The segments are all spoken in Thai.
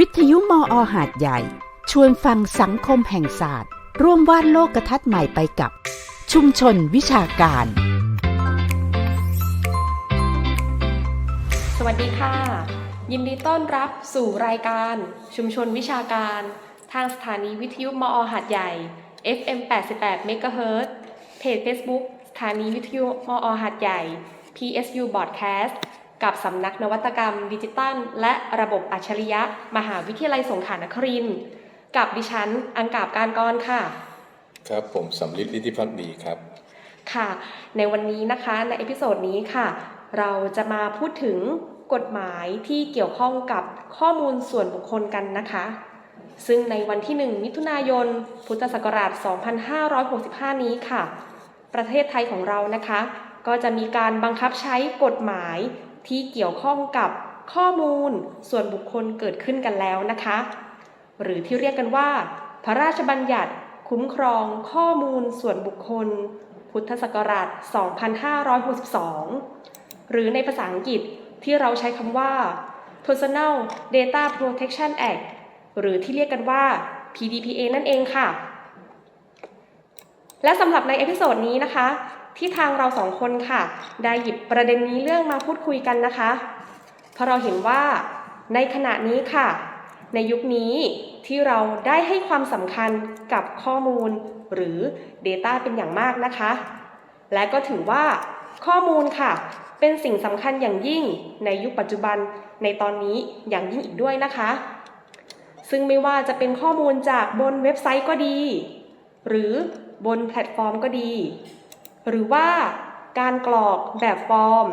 วิทยุมออหาดใหญ่ ชวนฟังสังคมแห่งศาสตร์ ร่วมวาดโลกทัศน์ใหม่ไปกับ ชุมชนวิชาการ สวัสดีค่ะ ยินดีต้อนรับสู่รายการ ชุมชนวิชาการ ทางสถานีวิทยุมออหาดใหญ่ FM 88 MHz เพจ Facebook สถานีวิทยุมอหาดใหญ่ PSU Broadcast กับสำนักนวัตกรรม ดิจิตัล และระบบอัจฉริยะ มหาวิทยาลัยสงขลานครินทร์กับดิฉันอังกาบการกรค่ะ ครับผมสำลิดลิทธิพักดีครับ ค่ะ ในวันนี้นะคะในเอพิโซดนี้ค่ะ เราจะมาพูดถึงกฎหมายที่เกี่ยวข้องกับข้อมูลส่วนบุคคลกันนะคะ ซึ่งในวันที่ 1 มิถุนายน พุทธศักราช 2565 นี้ค่ะ ประเทศไทยของเรานะคะ ก็จะมีการบังคับใช้กฎหมาย ที่เกี่ยวข้องกับข้อมูลส่วนบุคคลเกิดขึ้นกันแล้วนะคะ หรือที่เรียกกันว่า พระราชบัญญัติคุ้มครองข้อมูลส่วนบุคคล พุทธศักราช 2562 หรือในภาษาอังกฤษที่เราใช้คำว่า Personal Data Protection Act หรือที่เรียกกันว่า PDPA นั่นเองค่ะ และสำหรับในเอพิโซดนี้นะคะ ที่ทางเราสองคนค่ะ ได้หยิบประเด็นนี้เรื่องมาพูดคุยกันนะคะ เพราะเราเห็นว่าในขณะนี้ค่ะ ในยุคนี้ที่เราได้ให้ความสำคัญกับข้อมูล หรือ Data เป็นอย่างมากนะคะ และก็ถือว่าข้อมูลค่ะ เป็นสิ่งสำคัญอย่างยิ่งในยุคปัจจุบันในตอนนี้อย่างยิ่งอีกด้วยนะคะ ซึ่งไม่ว่าจะเป็นข้อมูลจากบนเว็บไซต์ก็ดี หรือบนแพลตฟอร์มก็ดี หรือว่าการกรอกแบบฟอร์ม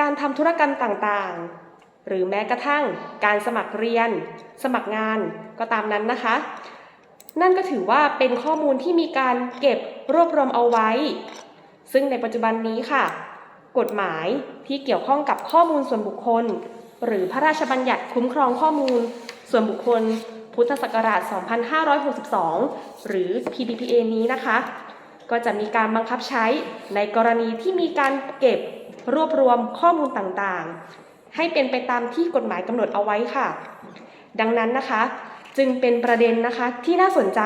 การทำธุรกรรมต่างๆ หรือแม้กระทั่งการสมัครเรียน สมัครงานก็ตามนั้นนะคะ นั่นก็ถือว่าเป็นข้อมูลที่มีการเก็บรวบรวมเอาไว้ ซึ่งในปัจจุบันนี้ค่ะ กฎหมายที่เกี่ยวข้องกับข้อมูลส่วนบุคคล หรือพระราชบัญญัติคุ้มครองข้อมูล ส่วนบุคคลพุทธศักราช 2562 หรือ PDPA นี้นะคะ ก็จะมีการบังคับใช้ในกรณีที่มีการเก็บรวบรวมข้อมูลต่างๆ ให้เป็นไปตามที่กฎหมายกำหนดเอาไว้ค่ะ ดังนั้นนะคะ จึงเป็นประเด็นนะคะที่น่าสนใจ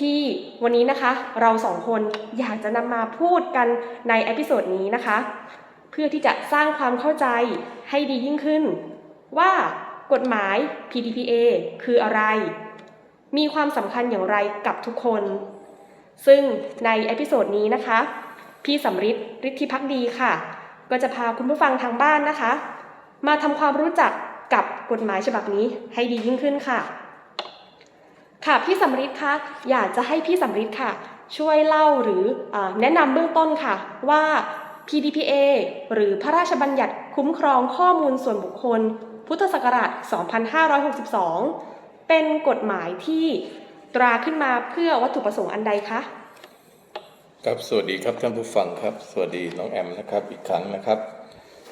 ที่วันนี้นะคะเราสองคนอยากจะนำมาพูดกันในเอพิโซดนี้นะคะ เพื่อที่จะสร้างความเข้าใจให้ดียิ่งขึ้น ว่ากฎหมาย PDPA คืออะไร มีความสำคัญอย่างไรกับทุกคน ซึ่งในเอพิโซดนี้นะคะ พี่สำริดฤทธิพักดีค่ะ ก็จะพาคุณผู้ฟังทางบ้านนะคะ มาทำความรู้จักกับกฎหมายฉบับนี้ให้ดียิ่งขึ้นค่ะ ค่ะพี่สำริดคะอยากจะให้พี่สำริดค่ะ ช่วยเล่าหรืออแนะนำเบื้องต้นค่ะว่า PDPA หรือพระราชบัญญัติคุ้มครองข้อมูลส่วนบุคคล พุทธศักราช 2562 เป็นกฎหมายที่ ตราขึ้นมาเพื่อวัตถุประสงค์อันใดคะครับสวัสดีครับท่านผู้ฟังครับ สวัสดีน้องแอมนะครับอีกครั้งนะครับ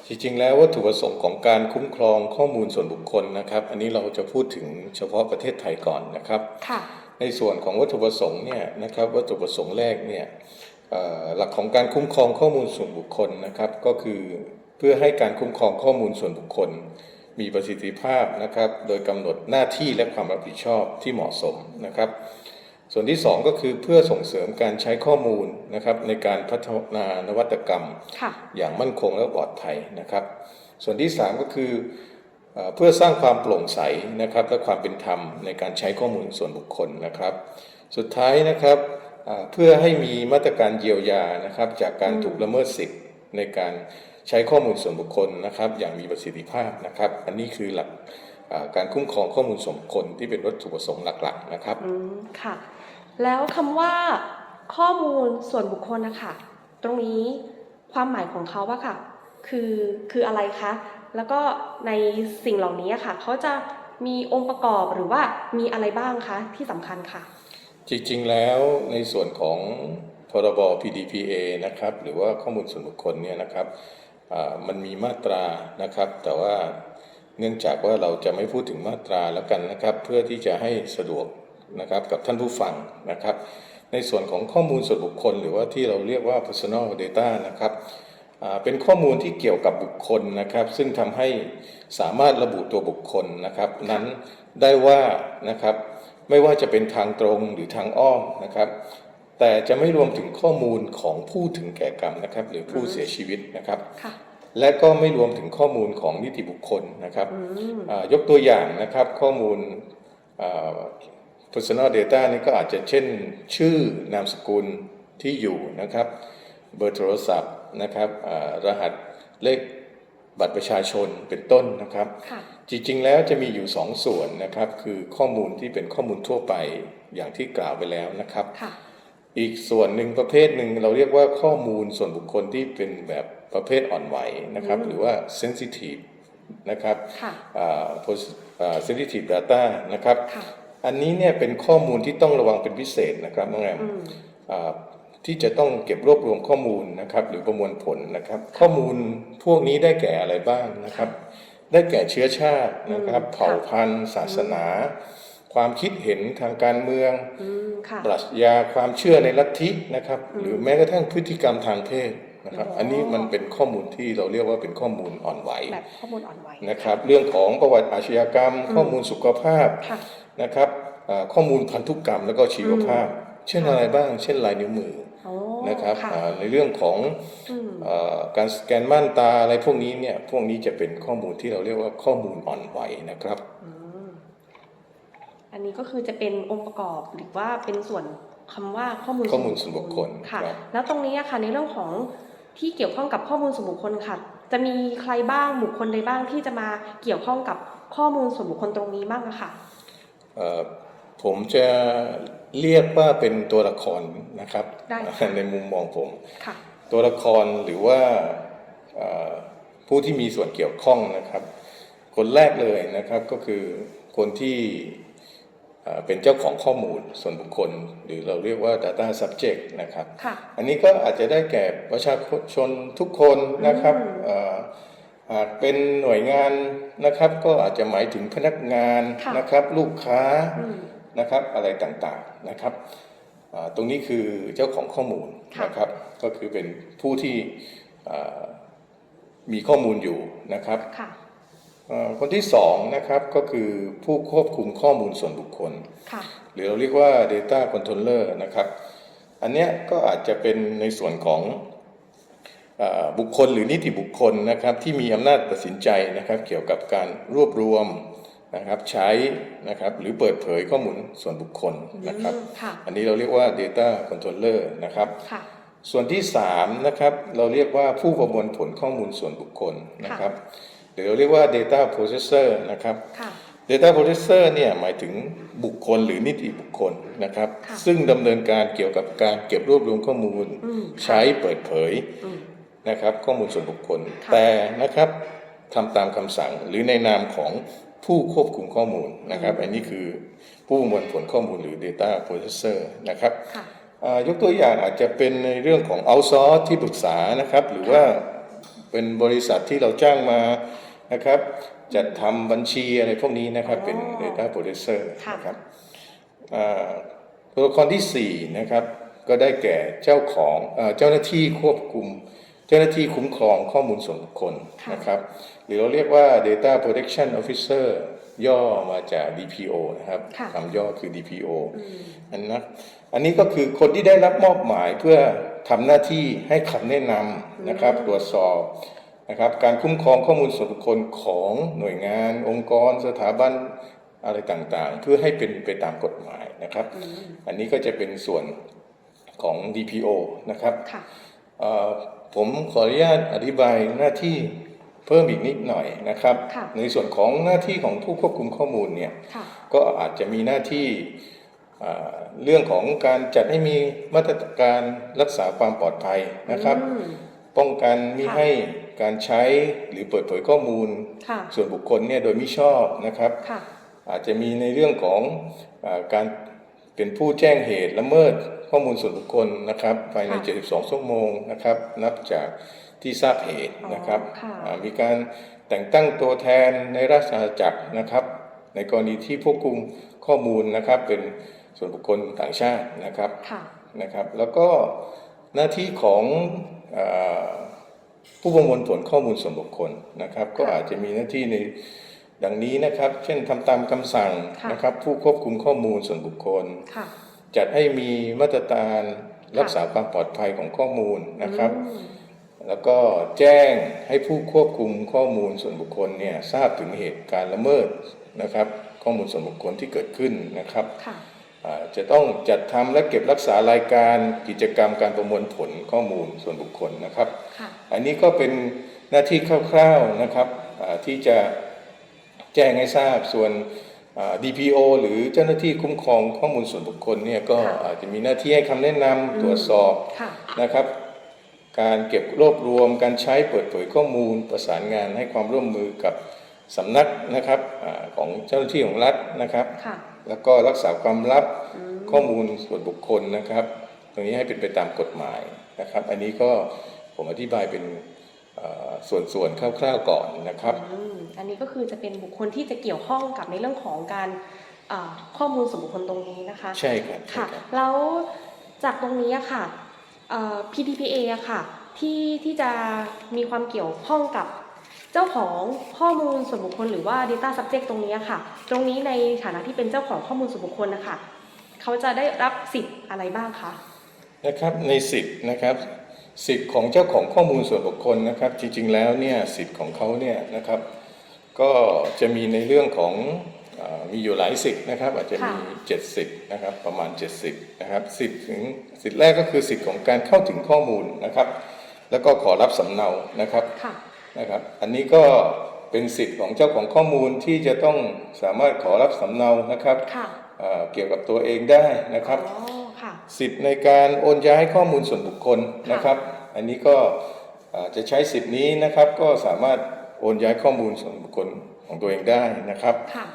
จริงๆแล้ววัตถุประสงค์ของการคุ้มครองข้อมูลส่วนบุคคลนะครับ อันนี้เราจะพูดถึงเฉพาะประเทศไทยก่อนนะครับค่ะในส่วนของวัตถุประสงค์เนี่ยนะครับวัตถุประสงค์แรกเนี่ยเอ่อหลักของการคุ้มครองข้อมูลส่วนบุคคลนะครับ ก็คือเพื่อให้การคุ้มครองข้อมูลส่วนบุคคล มีประสิทธิภาพนะครับ โดยกำหนดหน้าที่และความรับผิดชอบที่เหมาะสมนะครับ ส่วนที่ 2 ก็คือเพื่อส่งเสริมการใช้ข้อมูลนะครับในการพัฒนานวัตกรรมค่ะอย่างมั่นคงและปลอดภัยนะครับ ส่วนที่ 3 ก็คือเอ่อเพื่อสร้างความโปร่งใสนะครับและความเป็นธรรมในการใช้ข้อมูลส่วนบุคคลนะครับ สุดท้ายนะครับอ่าเพื่อให้มีมาตรการเยียวยานะครับจากการถูกละเมิดสิทธิ์ในการ ใช้ข้อมูลส่วนบุคคลนะครับ อย่างมีประสิทธิภาพนะครับ อันนี้คือหลักอ่าการคุ้มครองข้อมูลส่วนบุคคลที่เป็นวัตถุประสงค์หลักๆนะครับอืมค่ะ แล้วคำว่าข้อมูลส่วนบุคคลนะคะตรงนี้ความหมายของเขาว่าค่ะ คือคืออะไรคะแล้วก็ในสิ่งเหล่านี้อะค่ะเขาจะมีองค์ประกอบหรือว่ามีอะไรบ้างคะที่สำคัญค่ะ จริงๆแล้วในส่วนของพรบ PDPA นะครับ หรือว่าข้อมูลส่วนบุคคลเนี่ยนะครับอ่า มันมีมาตรานะครับ แต่ว่าเนื่องจากว่าเราจะไม่พูดถึงมาตราแล้วกันนะครับ เพื่อที่จะให้สะดวกนะครับกับท่านผู้ฟังนะครับ ในส่วนของข้อมูลส่วนบุคคล หรือว่าที่เราเรียกว่า personal data นะครับเป็นข้อมูลที่เกี่ยวกับบุคคลนะครับ ซึ่งทำให้สามารถระบุตัวบุคคลนะครับ นั้นได้ว่านะครับไม่ว่าจะเป็นทางตรงหรือทางอ้อมนะครับ แต่จะไม่รวมถึงข้อมูลของผู้ถึงแก่กรรมนะครับ หรือผู้เสียชีวิตนะครับค่ะและก็ไม่รวมถึงข้อมูลของนิติบุคคลนะครับอืมอ่ายกตัวอย่างนะครับข้อมูลอ่า personal data นี่ก็อาจจะเช่น ชื่อนามสกุลที่อยู่นะครับ เบอร์โทรศัพท์นะครับอ่ารหัสเลขบัตรประชาชนเป็นต้นนะครับค่ะจริงๆแล้วจะมีอยู่สองส่วนนะครับ คือข้อมูลที่เป็นข้อมูลทั่วไปอย่างที่กล่าวไปแล้วนะครับค่ะ อีกส่วนหนึ่งประเภทหนึ่งเราเรียกว่าข้อมูลส่วนบุคคลที่เป็นแบบประเภทอ่อนไหวนะครับ หรือว่า sensitive นะครับค่ะอ่า pos- อ่า sensitive data นะครับค่ะอันนี้เนี่ยเป็นข้อมูลที่ต้องระวังเป็นพิเศษนะครับน้องแอมอืมอ่าที่จะต้องเก็บรวบรวมข้อมูลนะครับ หรือประมวลผลนะครับ ข้อมูลพวกนี้ได้แก่อะไรบ้างนะครับ ได้แก่เชื้อชาตินะครับอืมเผ่าพันธุ์ ศาสนา ความคิดเห็นทางการเมืองอืมค่ะปรัชญาความเชื่อในลัทธินะครับ หรือแม้กระทั่งพฤติกรรมทางเพศนะครับอ๋ออัอันนี้มันเป็นข้อมูลที่เราเรียกว่าเป็นข้อมูลอ่อนไหวแบบข้อมูลอ่อนไหวนะครับ เรื่องของประวัติอาชญากรรม ข้อมูลสุขภาพค่ะนะครับอ่าข้อมูลพันธุกรรมแล้วก็ชีวภาพ เช่นอะไรบ้าง เช่นลายนิ้วมือโอ้นะครับค่ะอ่าในเรื่องของอืมอาการสแกนม่านตาอะไรพวกนี้เนี่ยพวกนี้จะเป็นข้อมูลที่เราเรียกว่าข้อมูลอ่อนไหวนะครับ อืมอันนี้ก็คือจะเป็นองค์ประกอบหรือว่าเป็นส่วนคำว่าข้อมูลข้อมูลส่วนบุคคลค่ะครับแล้วตรงนี้อะค่ะในเรื่องของที่เกี่ยวข้องกับข้อมูลส่วนบุคคลค่ะ จะมีใครบ้างบุคคลใดบ้างที่จะมาเกี่ยวข้องกับข้อมูลส่วนบุคคลตรงนี้บ้างอะค่ะเอ่อผมจะเรียกว่าเป็นตัวละครนะครับได้ค่ะในมุมมองผมค่ะตัวละครหรือว่าเอ่อผู้ที่มีส่วนเกี่ยวข้องนะครับ คนแรกเลยนะครับก็คือคนที่ เอ่อเป็นเจ้าของข้อมูลส่วนบุคคล หรือเราเรียกว่า data subject นะครับค่ะอันนี้ก็อาจจะได้แก่ประชาชนทุกคนนะครับอืมเอ่อหากเป็นหน่วยงานนะครับก็อาจจะหมายถึงพนักงานค่ะนะครับลูกค้าอืมนะครับอะไรต่างๆนะครับอ่าตรงนี้คือเจ้าของข้อมูลค่ะนะครับก็คือเป็นผู้ที่อ่ามีข้อมูลอยู่นะครับค่ะอ่า คนที่สองนะครับก็คือผู้ควบคุมข้อมูลส่วนบุคคลค่ะหรือเราเรียกว่า Data Controller นะครับ อันเนี้ยก็อาจจะเป็นในส่วนของอาบุคคลหรือนิติบุคคลนะครับที่มีอำนาจตัดสินใจนะครับเกี่ยวกับการรวบรวมนะครับใช้นะครับหรือเปิดเผยข้อมูลส่วนบุคคลนะครับอืมค่ะอันนี้เราเรียกว่า Data Controller นะครับค่ะส่วนที่3นะครับเราเรียกว่าผู้ประมวลผลข้อมูลส่วนบุคคลนะครับ หรือเราเรียกว่า Data Processor นะครับค่ะ Data Processor เนี่ยหมายถึงบุคคลหรือนิติบุคคลนะครับค่ะซึ่งดำเนินการเกี่ยวกับการเก็บรวบรวมข้อมูลอืมใช้เปิดเผยอืมนะครับข้อมูลส่วนบุคคลค่ะแต่นะครับทำตามคำสั่งหรือในนามของผู้ควบคุมข้อมูลนะครับ อันนี้คือผู้ประมวลผลข้อมูลหรือ Data Processor นะครับค่ะอ่ายกตัวอย่างอาจจะเป็นในเรื่องของ outsource ที่ปรึกษานะครับ หรือว่าเป็นบริษัทที่เราจ้างมา นะครับจัดทำบัญชีอะไรพวกนี้นะครับเป็นอ๋อ Data Processor ค่ะนะครับอ่าตัวละครที่ 4 นะครับ ก็ได้แก่เจ้าของเออเจ้าหน้าที่ควบคุม เจ้าหน้าที่คุ้มครองข้อมูลส่วนบุคคลค่ะนะครับหรือเราเรียกว่า Data Protection Officer ย่อมาจาก DPO นะครับค่ะคำย่อคือ DPO อืมอันนะอันนี้ก็คือคนที่ได้รับมอบหมายเพื่อทำหน้าที่ให้คำแนะนำนะครับ ตรวจสอบ นะครับการคุ้มครองข้อมูลส่วนบุคคลของหน่วยงาน องค์กร สถาบันอะไรต่างๆ เพื่อให้เป็นไปตามกฎหมายนะครับอืมอันนี้ก็จะเป็นส่วนของ DPO นะครับค่ะเอ่อผมขออนุญาตอธิบายหน้าที่เพิ่มอีกนิดหน่อยนะครับค่ะในส่วนของหน้าที่ของผู้ควบคุมข้อมูลเนี่ยค่ะก็อาจจะมีหน้าที่อ่าเรื่องของการจัดให้มีมาตรการรักษาความปลอดภัยนะครับอืมป้องกันมิค่ะให้ การใช้หรือเปิดเผยข้อมูลค่ะส่วนบุคคลเนี่ยโดยมิชอบนะครับค่ะอาจจะมีในเรื่องของอาการเป็นผู้แจ้งเหตุละเมิดข้อมูลส่วนบุคคลนะครับภายในค่ะ72 ชั่วโมงนะครับ นับจากที่ทราบเหตุนะครับอ๋อค่ะอ่ามีการแต่งตั้งตัวแทนในราชอาณาจักรนะครับ ในกรณีที่ควบคุมข้อมูลนะครับเป็นส่วนบุคคลต่างชาตินะครับค่ะนะครับ แล้วก็หน้าที่ของเออ ผู้ประมวลผลข้อมูลส่วนบุคคลนะครับ ก็ค่ะอาจจะมีหน้าที่ในดังนี้นะครับ เช่นทำตามคำสั่งค่ะนะครับ ผู้ควบคุมข้อมูลส่วนบุคคลค่ะจัดให้มีมาตรการรักษาความปลอดภัยของข้อมูลนะครับอืมแล้วก็แจ้งให้ผู้ควบคุมข้อมูลส่วนบุคคลเนี่ยทราบถึงเหตุการณ์ละเมิดนะครับ ข้อมูลส่วนบุคคลที่เกิดขึ้นนะครับค่ะอ่าจะต้องจัดทำและเก็บรักษารายการกิจกรรมการประมวลผลข้อมูลส่วนบุคคลนะครับค่ะ อันนี้ก็เป็นหน้าที่คร่าวๆนะครับอ่าที่จะแจ้งให้ทราบส่วนอ่า DPO หรือเจ้าหน้าที่คุ้มครองข้อมูลส่วนบุคคลเนี่ยก็ค่ะอาจจะมีหน้าที่ให้คำแนะนำตรวจสอบค่ะนะครับ การเก็บรวบรวมการใช้เปิดเผยข้อมูลประสานงานให้ความร่วมมือกับสำนักนะครับอาของเจ้าหน้าที่ของรัฐนะครับค่ะแล้วก็รักษาความลับอืมข้อมูลส่วนบุคคลนะครับ ตรงนี้ให้เป็นไปตามกฎหมายนะครับ อันนี้ก็ ผมอธิบายเป็นเอ่อส่วนๆคร่าวๆก่อนนะครับอืมอันนี้ก็คือจะเป็นบุคคลที่จะเกี่ยวข้องกับในเรื่องของการอ่าข้อมูลส่วนบุคคลตรงนี้นะคะ ใช่ครับใช่ค่ะครับแล้วจากตรงนี้อะค่ะเอ่อ PDPA อะค่ะที่ที่จะมีความเกี่ยวข้องกับเจ้าของข้อมูลส่วนบุคคลหรือว่า Data Subject ตรงนี้อะค่ะ ตรงนี้ในฐานะที่เป็นเจ้าของข้อมูลส่วนบุคคลนะคะเขาจะได้รับสิทธิ์อะไรบ้างคะนะครับในสิทธิ์นะครับ สิทธิ์ของเจ้าของข้อมูลส่วนบุคคลนะครับ จริงๆแล้วเนี่ยสิทธิ์ของเขาเนี่ยนะครับก็จะมีในเรื่องของเออมีอยู่หลายสิทธิ์นะครับ อาจจะมีค่ะ7สิทธิ์นะครับประมาณ 70นะครับสิทธิ์ถึงสิทธิ์แรกก็คือสิทธิ์ของการเข้าถึงข้อมูลนะครับ แล้วก็ขอรับสำเนานะครับค่ะนะครับ อันนี้ก็เป็นสิทธิ์ของเจ้าของข้อมูลที่จะต้องสามารถขอรับสำเนานะครับค่ะเอ่อเกี่ยวกับตัวเองได้นะครับอ๋อค่ะ สิทธิ์ในการโอนย้ายข้อมูลส่วนบุคคลนะครับ อันนี้ก็เอ่อจะใช้สิทธิ์นี้นะครับก็สามารถโอนย้ายข้อมูลส่วนบุคคลของตัวเองได้นะครับค่ะ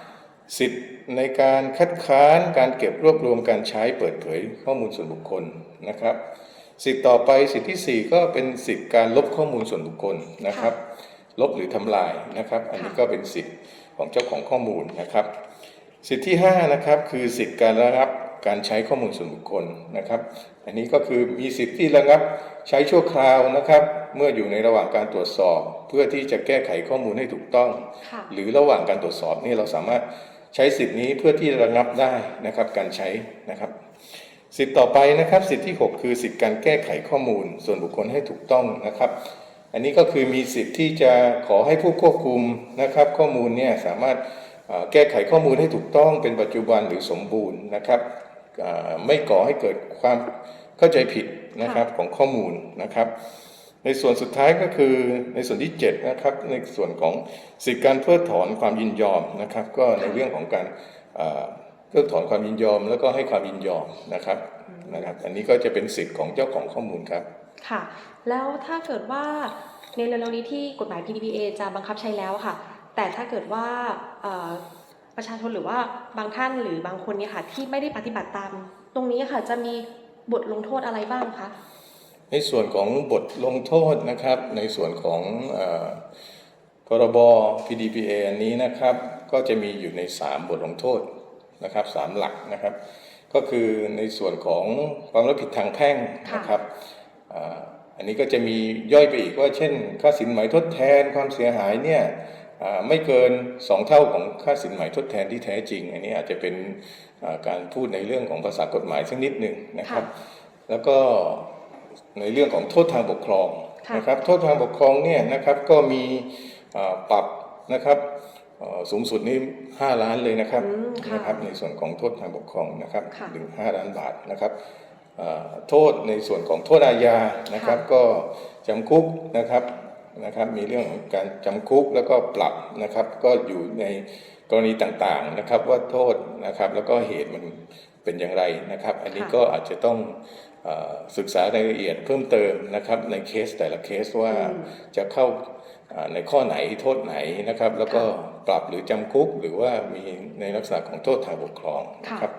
สิทธิ์ในการคัดค้านการเก็บรวบรวมการใช้เปิดเผยข้อมูลส่วนบุคคลนะครับ สิทธิ์ต่อไปสิทธิที่ 4 ก็เป็นสิทธิ์การลบข้อมูลส่วนบุคคลนะครับ ลบหรือทำลายนะครับ อันนี้ค่ะก็เป็นสิทธิ์ของเจ้าของข้อมูลนะครับ สิทธิที่5นะครับคือสิทธิ์การระงับ การใช้ข้อมูลส่วนบุคคลนะครับ อันนี้ก็คือมีสิทธิ์ที่ระงับใช้ชั่วคราวนะครับ เมื่ออยู่ในระหว่างการตรวจสอบ เพื่อที่จะแก้ไขข้อมูลให้ถูกต้องค่ะหรือระหว่างการตรวจสอบนี่เราสามารถใช้สิทธินี้เพื่อที่จะระงับได้นะครับ การใช้นะครับ สิทธิ์ต่อไปนะครับ สิทธิที่ 6 คือสิทธิการแก้ไขข้อมูล ส่วนบุคคลให้ถูกต้องนะครับ อันนี้ก็คือมีสิทธิ์ที่จะขอให้ผู้ควบคุมนะครับ ข้อมูลเนี่ยสามารถเอ่อแก้ไขข้อมูลให้ถูกต้องเป็นปัจจุบันหรือสมบูรณ์นะครับเอ่อ ไม่ก่อให้เกิดความเข้าใจผิดนะครับของข้อมูลนะครับ ในส่วนสุดท้ายก็คือในส่วนที่7นะครับในส่วนของสิทธิการเพิกถอนความยินยอมนะครับ ก็ในเรื่องของการเอ่อเพิกถอนความยินยอม แล้วก็ให้ความยินยอมนะครับนะครับ อันนี้ก็จะเป็นสิทธิ์ของเจ้าของข้อมูลครับค่ะ แล้วถ้าเกิดว่าในเร็วๆนี้ที่กฎหมาย PDPA จะบังคับใช้แล้วค่ะ แต่ถ้าเกิดว่าเอ่อ ประชาชนหรือว่าบางท่านหรือบางคนเนี่ยค่ะที่ไม่ได้ปฏิบัติตาม ตรงนี้ค่ะจะมีบทลงโทษอะไรบ้างคะในส่วนของบทลงโทษนะครับ ในส่วนของอพรบ PDPA อันนี้นะครับก็จะมีอยู่ใน 3 บทลงโทษนะครับสามหลักนะครับ ก็คือในส่วนของความรับผิดทางแพ่งนะครับอันนี้ก็จะมีย่อยไปอีกว่าเช่น ค่าสินไหมทดแทนความเสียหายเนี่ย ไม่เกิน 2 เท่าของค่าสินไหมทดแทนที่แท้จริง อันนี้อาจจะเป็นอ่าการพูดในเรื่องของภาษากฎหมายสักนิดหนึ่งนะครับ แล้วก็ในเรื่องของโทษทางปกครองค่ะนะครับ โทษทางปกครองเนี่ยนะครับก็มีอ่าปรับนะครับเอ่อสูงสุดนี่5ล้านเลยนะครับอืมค่ะนะครับ ในส่วนของโทษทางปกครองนะครับค่ะถึง5ล้านบาทนะครับเอ่อโทษในส่วนของโทษอาญานะครับค่ะก็จำคุกนะครับ นะครับ มีเรื่องของการจำคุกแล้วก็ปรับนะครับ ก็อยู่ในกรณีต่างๆนะครับ ว่าโทษนะครับ แล้วก็เหตุมันเป็นอย่างไรนะครับ อันนี้ก็อาจจะต้องศึกษารายละเอียดเพิ่มเติมนะครับ ในเคสแต่ละเคสว่าจะเข้าอ่าในข้อไหนโทษไหนนะครับ แล้วก็ปรับหรือจำคุกหรือว่ามีในลักษณะของโทษทางปกครองนะครับ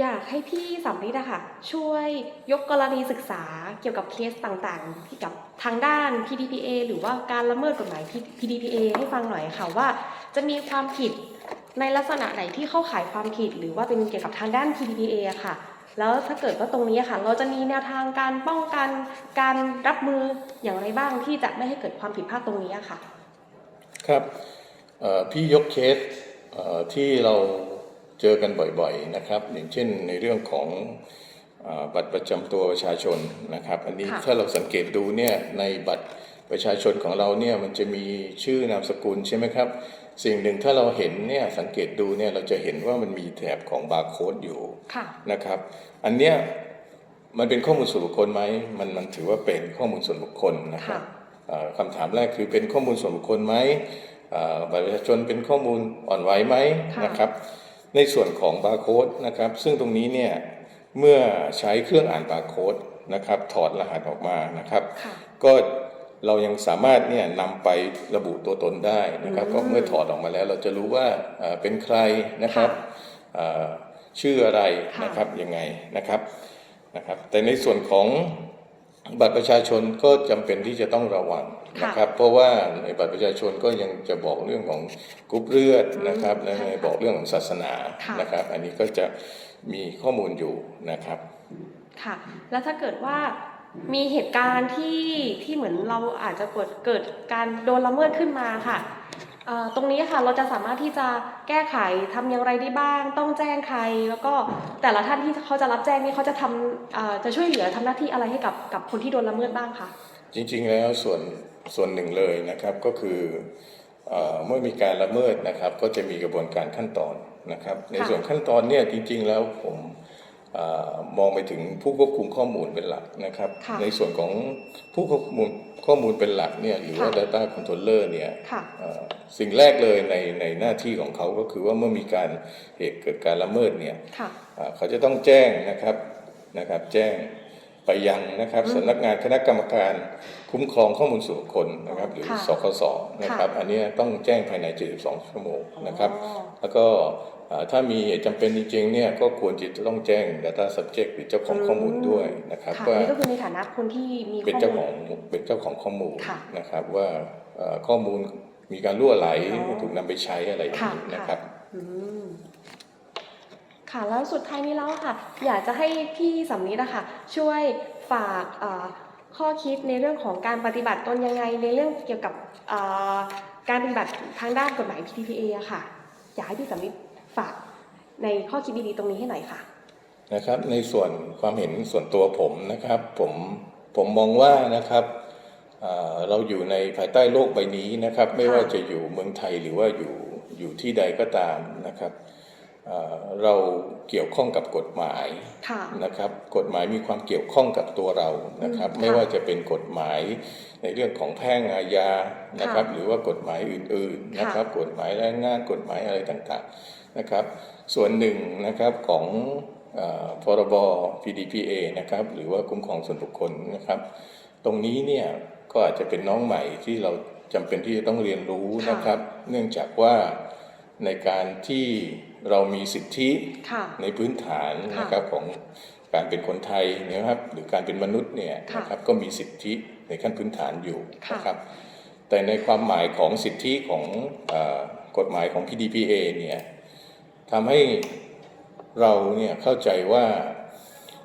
อยากให้พี่สำริดอะค่ะ ช่วยยกกรณีศึกษาเกี่ยวกับเคสต่างๆ ที่กับทางด้าน PDPA หรือว่าการละเมิดกฎหมาย PDPA ให้ฟังหน่อยค่ะว่า จะมีความผิดในลักษณะไหนที่เข้าข่ายความผิด หรือว่าเป็นเกี่ยวกับทางด้าน PDPA อค่ะ แล้วถ้าเกิดว่าตรงนี้ค่ะ เราจะมีแนวทางการป้องกันการรับมืออย่างไรบ้างที่จะไม่ให้เกิดความผิดพลาดตรงนี้ค่ะ ครับพี่ยกเคสที่เรา เจอกันบ่อยๆนะครับ อย่างเช่นในเรื่องของเออบัตรประจำตัวประชาชนนะครับ อันนี้ค่ะถ้าเราสังเกตดูเนี่ยในบัตรประชาชนของเราเนี่ยมันจะมีชื่อนามสกุลใช่ไหมครับ สิ่งหนึ่งถ้าเราเห็นเนี่ยสังเกตดูเนี่ยเราจะเห็นว่ามันมีแถบของบาร์โค้ดอยู่ค่ะนะครับ อันเนี้ยมันเป็นข้อมูลส่วนบุคคลไหมมันมันถือว่าเป็นข้อมูลส่วนบุคคลนะครับค่ะเอ่อคำถามแรกคือเป็นข้อมูลส่วนบุคคลไหมเอ่อบัตรประชาชนเป็นข้อมูลอ่อนไหวไหมค่ะนะครับ ในส่วนของบาร์โค้ดนะครับ ซึ่งตรงนี้เนี่ยเมื่อใช้เครื่องอ่านบาร์โค้ดนะครับถอดรหัสออกมานะครับค่ะก็เรายังสามารถเนี่ยนำไประบุตัวตนได้นะครับอืมก็เมื่อถอดออกมาแล้ว เราจะรู้ว่าเอ่อเป็นใครนะครับค่ะเอ่อชื่ออะไรค่ะนะครับยังไงนะครับนะครับ แต่ในส่วนของบัตรประชาชนก็จำเป็นที่จะต้องระวัง นะครับเพราะว่าในบัตรประชาชนก็ยังจะบอกเรื่องของกรุ๊ปเลือดนะครับและในบอกเรื่องของศาสนาค่ะนะครับ อันนี้ก็จะมีข้อมูลอยู่นะครับค่ะแล้วถ้าเกิดว่ามีเหตุการณ์ที่ที่เหมือนเราอาจจะเกิดเกิดการโดนละเมิดขึ้นมาค่ะเอ่อตรงนี้ค่ะเราจะสามารถที่จะแก้ไขทำอย่างไรได้บ้าง ต้องแจ้งใคร แล้วก็แต่ละท่านที่เขาจะรับแจ้งนี่เขาจะทำเอ่อจะช่วยเหลือทำหน้าที่อะไรให้กับกับคนที่โดนละเมิดบ้างคะจริงๆแล้วส่วน ส่วนหนึ่งเลยนะครับก็คือเอ่อเมื่อมีการละเมิดนะครับ ก็จะมีกระบวนการขั้นตอนนะครับ ในส่วนขั้นตอนเนี่ยจริงๆแล้วผมเออมองไปถึงผู้ควบคุมข้อมูลเป็นหลักนะครับค่ะในส่วนของผู้ควบคุมข้อมูลเป็นหลักเนี่ยหรือว่าค่ะ Data Controller เนี่ยค่ะเอ่อสิ่งแรกเลยในในหน้าที่ของเขาก็คือว่าเมื่อมีการเหตุเกิดการละเมิดเนี่ยค่ะอ่าเขาจะต้องแจ้งนะครับนะครับแจ้งไปยังนะครับอืมสำนักงานคณะกรรมการ คุ้มครองข้อมูลส่วนบุคคลนะครับ หรือค่ะสคสนะครับ อันเนี้ยต้องแจ้งภายใน 72 ชั่วโมงนะครับ อ๋อ แล้วก็อ่าถ้ามีเหตุจำเป็นจริงๆเนี่ยก็ควรจะต้องแจ้ง Data Subject หรือเจ้าของข้อมูลด้วยนะครับค่ะว่า นี่ก็คือในฐานะคนที่มีเป็นข้อเจ้าขมูองลเป็นเจ้าของข้อมูลค่ะนะครับว่าเอ่อข้อมูลมีการรั่วไหลอ๋อถูกนำไปใช้อะไรอย่างค่ะนี้นะครับ อืมค่ะแล้วสุดท้ายนี้แล้วค่ะ อยากจะให้พี่สำนิดนะคะช่วยฝากเอ่อ ข้อคิดในเรื่องของการปฏิบัติตนยังไงในเรื่องเกี่ยวกับการปฏิบัติทางด้านกฎหมาย PTPA อะค่ะ อยากให้พี่สำนิดฝากในข้อคิดดีๆตรงนี้ให้หน่อยค่ะนะครับในส่วนความเห็นส่วนตัวผมนะครับ ผมผมมองว่านะครับเราอยู่ในภายใต้โลกใบนี้นะครับ ไม่ว่าจะอยู่เมืองไทยหรือว่าอยู่อยู่ที่ใดก็ตามนะครับ เอ่อเราเกี่ยวข้องกับกฎหมายค่ะนะครับ กฎหมายมีความเกี่ยวข้องกับตัวเรานะครับอืมไม่ค่ะว่าจะเป็นกฎหมายในเรื่องของแพ่งอาญานะครับค่ะหรือว่ากฎหมายอื่นๆนะครับ กฎหมายแรงงานกฎหมายอะไรต่างๆนะครับ ส่วนหนึ่งนะครับของเอ่อพรบ PDPA นะครับ หรือว่าคุ้มครองส่วนบุคคลนะครับ ตรงนี้เนี่ยก็อาจจะเป็นน้องใหม่ที่เราจำเป็นที่จะต้องเรียนรู้นะครับ เนื่องจากว่า ในการที่เรามีสิทธิค่ะในพื้นฐานค่ะนะครับของการเป็นคนไทยเนะครับหรือการเป็นมนุษย์เนี่ยค่ะนะครับก็มีสิทธิในขั้นพื้นฐานอยู่ค่ะนะครับแต่ในความหมายของสิทธิของเออกฎหมายของ PDPA เนี่ยทำให้เราเนี่ยเข้าใจว่า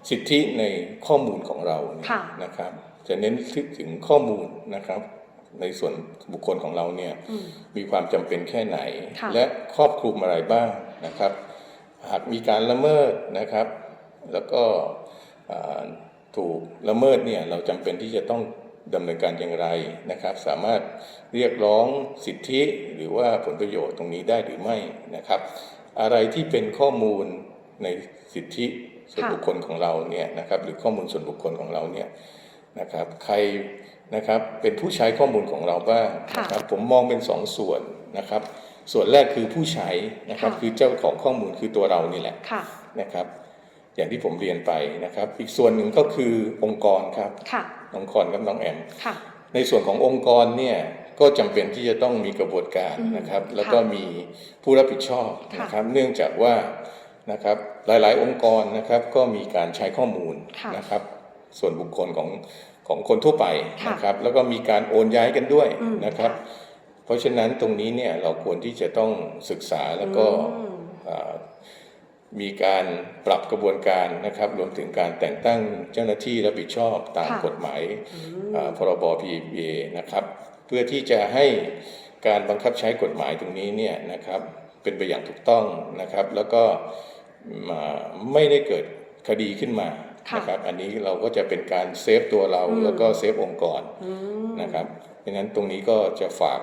สิทธิในข้อมูลของเราเนี่ยค่ะนะครับจะเน้นถึงข้อมูลนะครับ ในส่วนบุคคลของเราเนี่ยอืมมีความจำเป็นแค่ไหนค่ะและครอบคลุมอะไรบ้างนะครับ หากมีการละเมิดนะครับ แล้วก็อ่าถูกละเมิดเนี่ยเราจำเป็นที่จะต้องดำเนินการอย่างไรนะครับ สามารถเรียกร้องสิทธิหรือว่าผลประโยชน์ตรงนี้ได้หรือไม่นะครับ อะไรที่เป็นข้อมูลในสิทธิส่วนค่ะบุคคลของเราเนี่ยนะครับ หรือข้อมูลส่วนบุคคลของเราเนี่ยนะครับ ใคร นะครับ เป็นผู้ใช้ข้อมูลของเราบ้างนะครับผมมองเป็นสองส่วนนะครับ ส่วนแรกคือผู้ใช้นะครับค่ะคือเจ้าของข้อมูลคือตัวเรานี่แหละค่ะนะครับ อย่างที่ผมเรียนไปนะครับ อีกส่วนหนึ่งก็คือองค์กรครับค่ะน้องคอนกับน้องแอมค่ะในส่วนขององค์กรเนี่ยก็จำเป็นที่จะต้องมีกระบวนการอืมนะครับ แล้วค่ะก็มีผู้รับผิดชอบค่ะนะครับ เนื่องจากว่านะครับหลายๆ องค์กรนะครับก็มีการใช้ข้อมูลค่ะนะครับ ส่วนบุคคลของ ของคนทั่วไปค่ะนะครับ แล้วก็มีการโอนย้ายกันด้วยอืมนะครับ เพราะฉะนั้นตรงนี้เนี่ยเราควรที่จะต้องศึกษาแล้วก็อืมอ่ามีการปรับกระบวนการนะครับ รวมถึงการแต่งตั้งเจ้าหน้าที่รับผิดชอบตามค่ะกฎหมายอ่าพรบ PPA นะครับ เพื่อที่จะให้การบังคับใช้กฎหมายตรงนี้เนี่ยนะครับเป็นไปอย่างถูกต้องนะครับ แล้วก็มาไม่ได้เกิดคดีขึ้นมาค่ะ นะครับ อันนี้เราก็จะเป็นการเซฟตัวเราอืมแล้วก็เซฟองค์กรอืมนะครับเพราะฉะนั้นตรงนี้ก็จะฝาก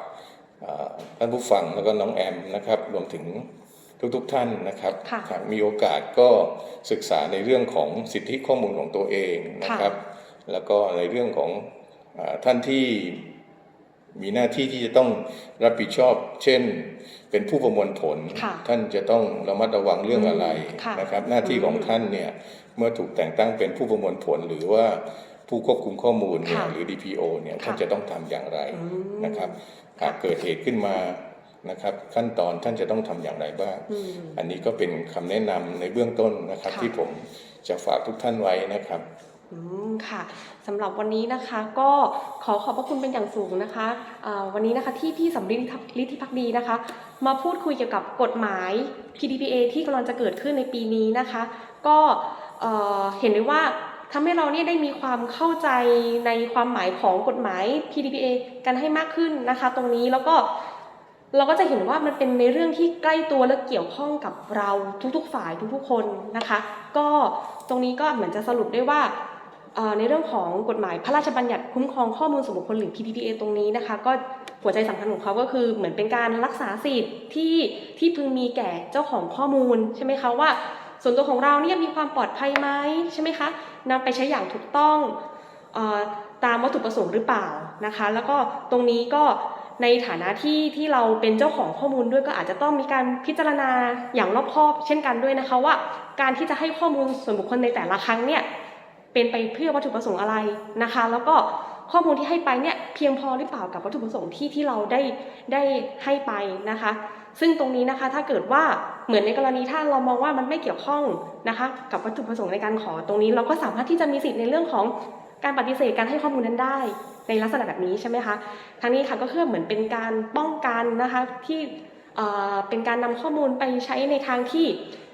อ่าท่านผู้ฟังแล้วก็น้องแอมนะครับรวมถึงทุกๆทท่านนะครับค่ะหากมีโอกาสก็ศึกษาในเรื่องของสิทธิข้อมูลของตัวเองนะครับ แล้วก็ในเรื่องของอาท่านที่มีหน้าที่ที่จะต้องรับผิดชอบ เช่น เป็นผู้ประมวลผลค่ะท่านจะต้องระมัดระวังเรื่องอะไรค่ะนะครับ หน้าที่ของอืมท่านเนี่ยเมื่อถูกแต่งตั้งเป็นผู้ประมวลผลหรือว่าผู้ควบคุมข้อมูลเนี่ยค่ะหรือ DPO เนี่ยค่ะท่านจะต้องทำอย่างไรอืมนะครับหากเกิดเหตุขึ้นมานะครับ ขั้นตอนท่านจะต้องทำอย่างไรบ้างอืมอันนี้ก็เป็นคำแนะนำในเบื้องต้นนะครับค่ะที่ผมจะฝากทุกท่านไว้นะครับ อืมค่ะสำหรับวันนี้นะคะก็ขอขอบพระคุณเป็นอย่างสูงนะคะอ่าวันนี้นะคะที่พี่สำริดฤทธิพักดีนะคะ มาพูดคุยเกี่ยวกับกฎหมาย PDPA ที่กำลังจะเกิดขึ้นในปีนี้นะคะ ก็เห็นได้ว่าทำให้เราเนี่ยได้มีความเข้าใจในความหมายของกฎหมาย PDPA กันให้มากขึ้นนะคะ ตรงนี้แล้วก็เราก็จะเห็นว่ามันเป็นในเรื่องที่ใกล้ตัวและเกี่ยวข้องกับเราทุกๆฝ่ายทุกๆคนนะคะ ก็ตรงนี้ก็เหมือนจะสรุปได้ว่า ในเรื่องของกฎหมายพระราชบัญญัติคุ้มครองข้อมูลส่วนบุคคลหรือ PDPA ตรงนี้นะคะ ก็หัวใจสำคัญของเขาก็คือเหมือนเป็นการรักษาสิทธิ์ที่ที่พึงมีแก่เจ้าของข้อมูลใช่ไหมคะว่า ส่วนตัวของเราเนี่ยมีความปลอดภัยไหมใช่ไหมคะนำไปใช้อย่างถูกต้องออตามวัตถุประสงค์หรือเปล่านะคะ แล้วก็ตรงนี้ก็ในฐานะที่ที่เราเป็นเจ้าของข้อมูลด้วยก็อาจจะต้องมีการพิจารณาอย่างรอบคอบ เช่นกันด้วยนะคะว่า การที่จะให้ข้อมูลส่วนบุคคลในแต่ละครั้งเนี่ย เป็นไปเพื่อวัตถุประสงค์อะไรนะคะ แล้วก็ข้อมูลที่ให้ไปเนี่ยเพียงพอหรือเปล่ากับวัตถุประสงค์ที่ที่เราได้ได้ให้ไปนะคะ ซึ่งตรงนี้นะคะถ้าเกิดว่าเหมือนในกรณีถ้าเรามองว่ามันไม่เกี่ยวข้องนะคะ กับวัตถุประสงค์ในการขอตรงนี้ เราก็สามารถที่จะมีสิทธิ์ในเรื่องของการปฏิเสธการให้ข้อมูลนั้นได้ ในลักษณะแบบนี้ใช่ไหมคะทั้งนี้ค่ะก็คือเหมือนเป็นการป้องกันนะคะที่เอ่อเป็นการนำข้อมูลไปใช้ในทางที่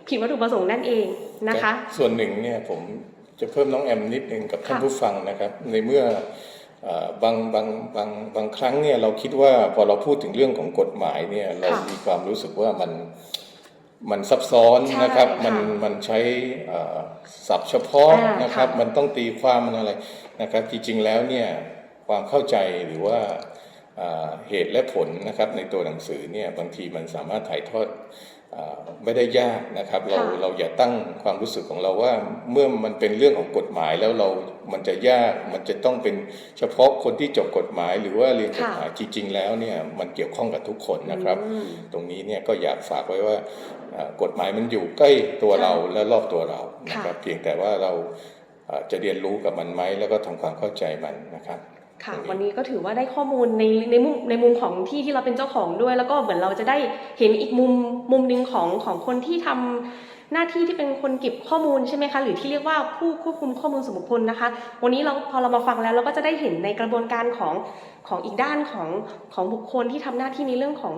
ผิดวัตถุประสงค์นั่นเองนะคะ ส่วนหนึ่งเนี่ยผม จะเพิ่มน้องแอมนิดนึงกับท่านค่ะผู้ฟังนะครับ ในเมื่อเอ่อบางบางบางบางครั้งเนี่ยเราคิดว่าพอเราพูดถึงเรื่องของกฎหมายเนี่ยเราค่ะมีความรู้สึกว่ามันมันซับซ้อนใช่นะครับค่ะมันมันใช้เอ่อศัพท์เฉพาะอ่านนะครับค่ะมันต้องตีความมันอะไรนะครับ จริงๆแล้วเนี่ยความเข้าใจหรือว่าอ่าเหตุและผลนะครับในตัวหนังสือเนี่ยบางทีมันสามารถถ่ายทอดอ่า ไม่ได้ยากนะครับ เราค่ะเราอย่าตั้งความรู้สึกของเราว่าเมื่อมันเป็นเรื่องของกฎหมายแล้วเรา มันจะยาก มันจะต้องเป็นเฉพาะคนที่จบกฎหมาย หรือว่าเรียนกฎหมายจริง ๆ แล้วเนี่ยมันเกี่ยวข้องกับทุกคนนะครับอืมตรงนี้เนี่ยก็อยากฝากไว้ว่าอ่ากฎหมายมันอยู่ใกล้ตัวเราและรอบตัวเรานะครับ เพียงแต่ว่าเราอ่าจะเรียนรู้กับมันไหมแล้วก็ทำความเข้าใจมันนะครับ ค่ะตรงนี้วันนี้ก็ถือว่าได้ข้อมูลในในมุมในมุมของที่ที่เราเป็นเจ้าของด้วย แล้วก็เหมือนเราจะได้เห็นอีกมุมมุมหนึ่งของของคนที่ทำหน้าที่ที่เป็นคนเก็บข้อมูลใช่ไหมคะ หรือที่เรียกว่าผู้ควบคุมข้อมูลส่วนบุคคลนะคะ วันนี้เราพอเรามาฟังแล้วเราก็จะได้เห็นในกระบวนการของของอีกด้านของของบุคคลที่ทำหน้าที่ในเรื่องของ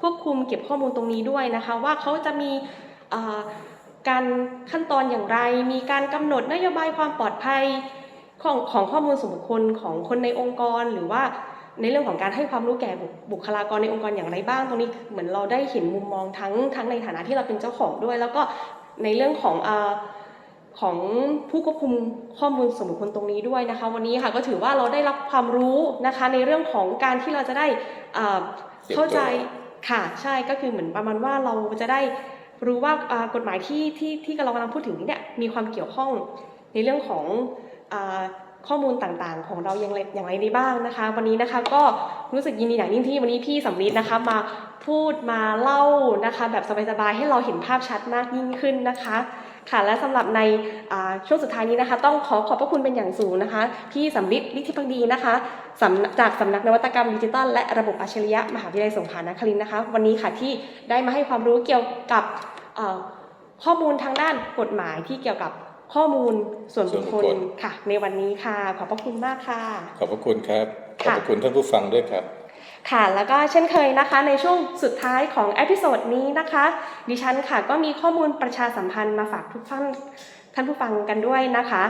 ควบคุมเก็บข้อมูลตรงนี้ด้วยนะคะ ว่าเขาจะมีเอ่อการขั้นตอนอย่างไร มีการกำหนดนโยบายความปลอดภัย ของของข้อมูลส่วนบุคคลของคนในองค์กรหรือว่าในเรื่องของการให้ความรู้แก่บุคบุคลากรในองค์กรอย่างไรบ้าง ตรงนี้เหมือนเราได้เห็นมุมมองทั้งทั้งในฐานะที่เราเป็นเจ้าของด้วย แล้วก็ในเรื่องของเออของผู้ควบคุมข้อมูลส่วนบุคคลตรงนี้ด้วยนะคะ วันนี้ค่ะก็ถือว่าเราได้รับความรู้นะคะในเรื่องของการที่เราจะได้เอ่อเตรียมตัวเข้าใจค่ะใช่ก็คือเหมือนประมาณว่าเราจะได้รู้ว่าอ่ากฎหมายที่ที่ที่เรากำลังพูดถึงนี้เนี่ยมีความเกี่ยวข้องในเรื่องของอ่า ข้อมูลต่างๆ ของเราอย่างไรอย่างไรได้บ้างนะคะ วันนี้นะคะก็รู้สึกยินดีอย่างยิ่งที่วันนี้พี่สำลีนะคะมาพูดมาเล่านะคะ แบบสบายๆให้เราเห็นภาพชัดมากยิ่งขึ้นนะคะค่ะและสำหรับในช่วงสุดท้ายนี้นะคะ ต้องขอขอบพระคุณเป็นอย่างสูงนะคะพี่สำลิดลิทธิพักดีนะคะจากสำนักนวัตกรรมดิจิทัลและระบบอัจฉริยะมหาวิทยาลัยสงขลานครินทร์นะคะ วันนี้ค่ะที่ได้มาให้ความรู้เกี่ยวกับข้อมูลทางด้านกฎหมายที่เกี่ยวกับ ข้อมูลส่วนบุคคส่วนบุคลคลค่ะ ในวันนี้ค่ะ ขอบพระคุณมากค่ะ ขอบพระคุณครับ ขอบค่ะพระคุณท่านผู้ฟังด้วยครับ ค่ะ แล้วก็เช่นเคยนะคะ ในช่วงสุดท้ายของเอพิโซดนี้นะคะ ดิฉันค่ะก็มีข้อมูลประชาสัมพันธ์มาฝากทุกท่าน ท่านผู้ฟังกันด้วยนะคะ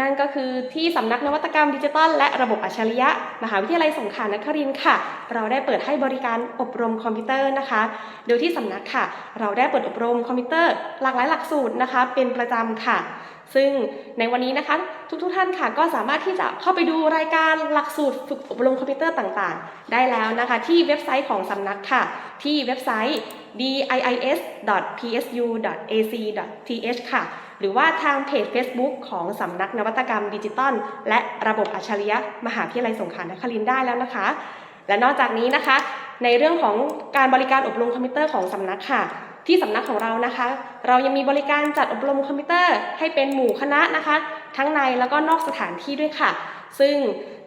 นั่นก็คือที่สำนักนวัตกรรมดิจิทัลและระบบอัจฉริยะ มหาวิทยาลัยสงขลานครินทร์ค่ะ เราได้เปิดให้บริการอบรมคอมพิวเตอร์นะคะ โดยที่สำนักค่ะ เราได้เปิดอบรมคอมพิวเตอร์หลากหลายหลักสูตรนะคะ เป็นประจำค่ะ ซึ่งในวันนี้นะคะทุกๆท่านค่ะ ก็สามารถที่จะเข้าไปดูรายการหลักสูตรฝึกอบรมคอมพิวเตอร์ต่างๆ ได้แล้วนะคะ ที่เว็บไซต์ของสำนักค่ะ ที่เว็บไซต์ diis.psu.ac.th ค่ะ หรือว่าทางเพจ Facebook ของสำนักนวัตกรรมดิจิตอลและระบบอัจฉริยะมหาวิทยาลัยสงขลานครินทร์ได้แล้วนะคะ และนอกจากนี้นะคะ ในเรื่องของการบริการอบรมคอมพิวเตอร์ของสำนักค่ะที่สำนักของเรานะคะ เรายังมีบริการจัดอบรมคอมพิวเตอร์ให้เป็นหมู่คณะนะคะ ทั้งในแล้วก็นอกสถานที่ด้วยค่ะ ซึ่ง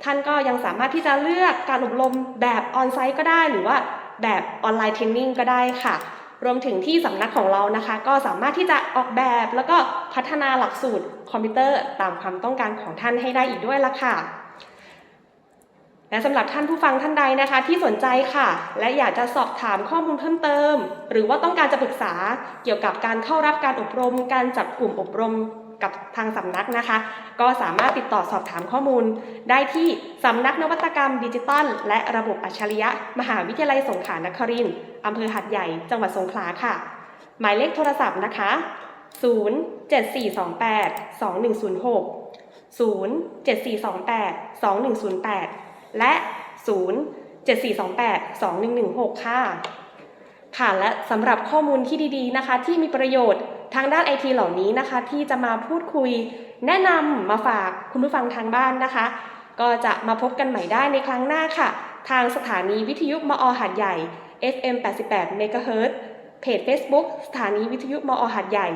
ท่านก็ยังสามารถที่จะเลือกการอบรมแบบออนไซต์ก็ได้หรือว่า แบบออนไลน์เทรนนิ่งก็ได้ค่ะ รวมถึงที่สำนักของเรานะคะ ก็สามารถที่จะออกแบบแล้วก็พัฒนาหลักสูตรคอมพิวเตอร์ตามความต้องการของท่านให้ได้อีกด้วยละค่ะและสำหรับท่านผู้ฟังท่านใดนะคะที่สนใจค่ะ และอยากจะสอบถามข้อมูลเพิ่มเติม หรือว่าต้องการจะปรึกษาเกี่ยวกับการเข้ารับการอบรม การจับกลุ่มอบรม กับทางสำนักนะคะ ก็สามารถติดต่อสอบถามข้อมูล ได้ที่สำนักนวัตกรรมดิจิตัล และระบบอัจฉริยะ มหาวิทยาลัยสงขลานครินทร์อำเภอหัดใหญ่ จังหวัดสงขลาค่ะ หมายเลขโทรศัพท์นะคะ 07428-2106 07428-2108 และ 07428-2116 ค่ะ ค่ะและสำหรับข้อมูลที่ดีๆนะคะ ที่มีประโยชน์ ทางด้านไอทีเหล่านี้นะคะ ที่จะมาพูดคุยแนะนำมาฝากคุณผู้ฟังทางบ้านนะคะ ก็จะมาพบกันใหม่ได้ในครั้งหน้าค่ะ ทางสถานีวิทยุมอหาดใหญ่ FM 88 MHz เพจ Facebook สถานีวิทยุมอหาดใหญ่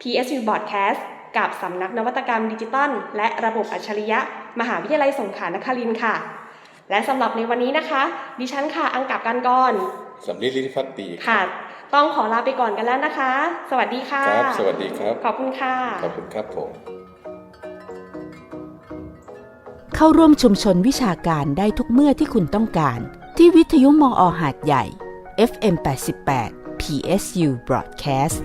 PSU Broadcast กับสำนักนวัตกรรมดิจิตอลและระบบอัจฉริยะ มหาวิทยาลัยสงขลานครินทร์ค่ะ และสำหรับในวันนี้นะคะ ดิฉันค่ะ อังกับกันก่อนสำลีลิธิพัฒน์ดีค่ะ ต้องขอลาไปก่อนกันแล้วนะคะ สวัสดีค่ะ ครับ สวัสดีครับ ขอบคุณค่ะ ขอบคุณครับผม เข้าร่วมชุมชนวิชาการได้ทุกเมื่อที่คุณต้องการ ที่วิทยุมอหาดใหญ่ FM 88 PSU Broadcast